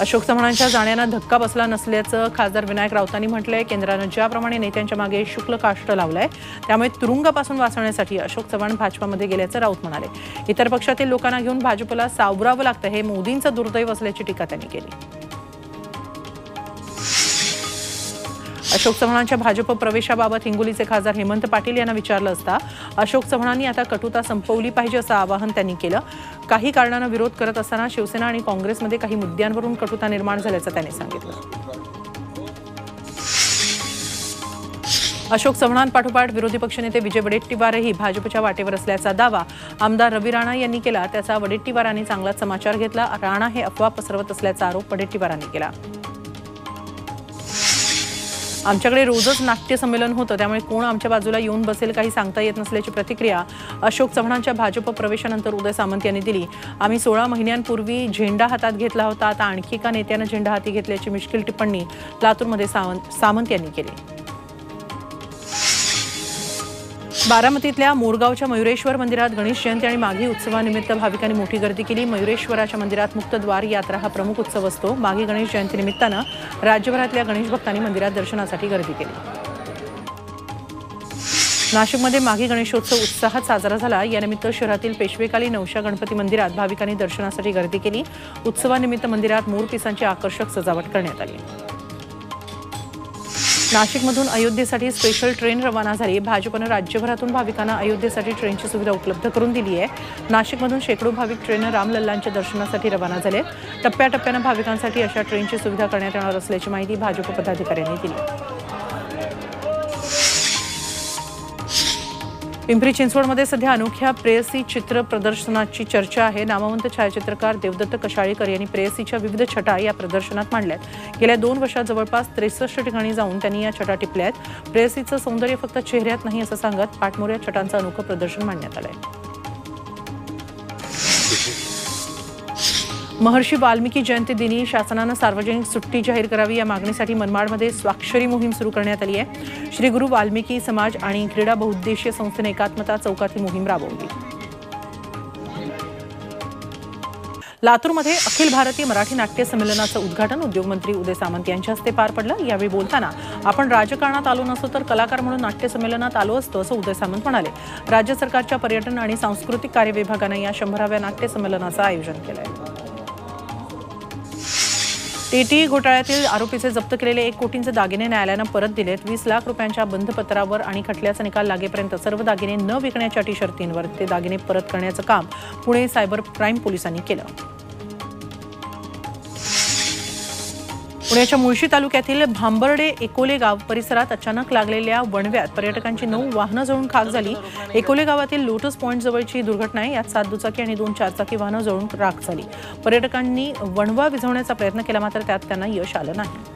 अशोक चव्हाणांच्या जाण्यानं धक्का बसला नसल्याचं खासदार विनायक राऊतांनी म्हटलंय. केंद्रानं ज्याप्रमाणे नेत्यांच्या मागे शुक्ल काष्ट लावलंय त्यामुळे तुरुंगापासून वाचवण्यासाठी अशोक चव्हाण भाजपामध्ये गेल्याचं राऊत म्हणाले. इतर पक्षातील लोकांना घेऊन भाजपला सावरावं लागतं हे मोदींचं दुर्दैव असल्याची टीका त्यांनी केली. अशोक चव्हाणांच्या भाजप प्रवेशाबाबत हिंगोलीचे खासदार हेमंत पाटील यांना विचारलं असता अशोक चव्हाणांनी आता कटुता संपवली पाहिजे असं आवाहन त्यांनी केलं. काही कारणानं विरोध करत असताना शिवसेना आणि काँग्रेसमध्ये काही मुद्द्यांवरून कटुता निर्माण झाल्याचं त्यांनी सांगितलं. अशोक चव्हाणांपाठोपाठ विरोधी पक्षनेते विजय वडेट्टीवारही भाजपच्या वाटेवर असल्याचा दावा आमदार रवी राणा यांनी केला. त्याचा वडेट्टीवारांनी चांगलाच समाचार घेतला. राणा हे अफवा पसरवत असल्याचा आरोप वडेट्टीवारांनी केला. आमच्याकडे रोजच नाट्य संमेलन होतं त्यामुळे कोण आमच्या बाजूला येऊन बसेल काही सांगता येत नसल्याची प्रतिक्रिया अशोक चव्हाणांच्या भाजप प्रवेशानंतर उदय सामंत यांनी दिली. आम्ही सोळा महिन्यांपूर्वी झेंडा हातात घेतला होता आता आणखी एका नेत्यानं झेंडा हाती घेतल्याची मिश्किल टिप्पणी लातूरमध्ये सावंत सामंत यांनी केली. बारामतीतल्या मोरगावच्या मयुरेश्वर मंदिरात गणेश जयंती आणि माघी उत्सवानिमित्त भाविकांनी मोठी गर्दी केली. मयुरेश्वराच्या मंदिरात मुक्तद्वार यात्रा हा प्रमुख उत्सव असतो. माघी गणेश जयंतीनिमित्तानं राज्यभरातल्या गणेश भक्तांनी मंदिरात दर्शनासाठी गर्दी केली. नाशिकमध्ये माघी गणेशोत्सव उत्साहात साजरा झाला. यानिमित्त शहरातील पेशवेकाली नवशा गणपती मंदिरात भाविकांनी दर्शनासाठी गर्दी केली. उत्सवानिमित्त मंदिरात मोरपिसांची आकर्षक सजावट करण्यात आली. नाशिकमधून अयोध्येसाठी स्पेशल ट्रेन रवाना झाली. भाजपनं राज्यभरातून भाविकांना अयोध्येसाठी ट्रेनची सुविधा उपलब्ध करून दिली आहे. नाशिकमधून शेकडो भाविक ट्रेननं रामलल्लांच्या दर्शनासाठी रवाना झाले टप्प्याटप्प्यानं भाविकांसाठी अशा ट्रेनची सुविधा करण्यात येणार असल्याची माहिती भाजप पदाधिकाऱ्यांनी दिली पिंपरी चिंचवडमध्ये सध्या अनोख्या प्रेयसी चित्र प्रदर्शनाची चर्चा आहे. नामवंत छायाचित्रकार देवदत्त कशाळीकर यांनी प्रेयसीच्या विविध छटा या प्रदर्शनात मांडल्यात. गेल्या दोन वर्षात जवळपास त्रेसष्ट ठिकाणी जाऊन त्यांनी या छटा टिपल्या आहेत प्रेयसीचं सौंदर्य फक्त चेहऱ्यात नाही असं सांगत पाठमोऱ्या छटांचं अनोखं प्रदर्शन मांडण्यात आलं आहे महर्षी वाल्मिकी जयंती दिनी शासनानं सार्वजनिक सुट्टी जाहीर करावी या मागणीसाठी मनमाडमध्ये स्वाक्षरी मोहीम सुरू करण्यात आली आहे. श्री गुरु वाल्मिकी समाज आणि क्रीडा बहुउद्देशीय संस्थेने एकात्मता चौकात ही मोहीम राबवली. लातूरमध्ये अखिल भारतीय मराठी नाट्य संमेलनाचं उद्घाटन उद्योगमंत्री उदय सामंत यांच्या हस्ते पार पडलं. यावेळी बोलताना आपण राजकारणात आलो नसतो तर कलाकार म्हणून नाट्य संमेलनात आलो असतो असं उदय सामंत म्हणाले. राज्य सरकारच्या पर्यटन आणि सांस्कृतिक कार्य विभागानं या शंभराव्या नाट्य संमेलनाचं आयोजन केलं आहे टीटी घोटाळ्यातील आरोपीचे जप्त केलेले एक कोटींचे दागिने न्यायालयानं परत दिलेत. वीस लाख रुपयांच्या बंधपत्रावर आणि खटल्याचा निकाल लागेपर्यंत सर्व दागिने न विकण्याच्या अटी शर्तींवर ते दागिने परत करण्याचं काम पुणे सायबर क्राईम पोलिसांनी केलं. पुण्याच्या मुळशी तालुक्यातील भांबर्डे एकोले गाव परिसरात अचानक लागलेल्या वणव्यात पर्यटकांची नऊ वाहनं जळून खाक झाली. एकोले गावातील लोटस पॉईंट जवळची दुर्घटना आहे. यात सात दुचाकी आणि दोन चारचाकी वाहनं जळून राख झाली. पर्यटकांनी वणवा विझवण्याचा प्रयत्न केला मात्र त्यात त्यांना यश आलं नाही.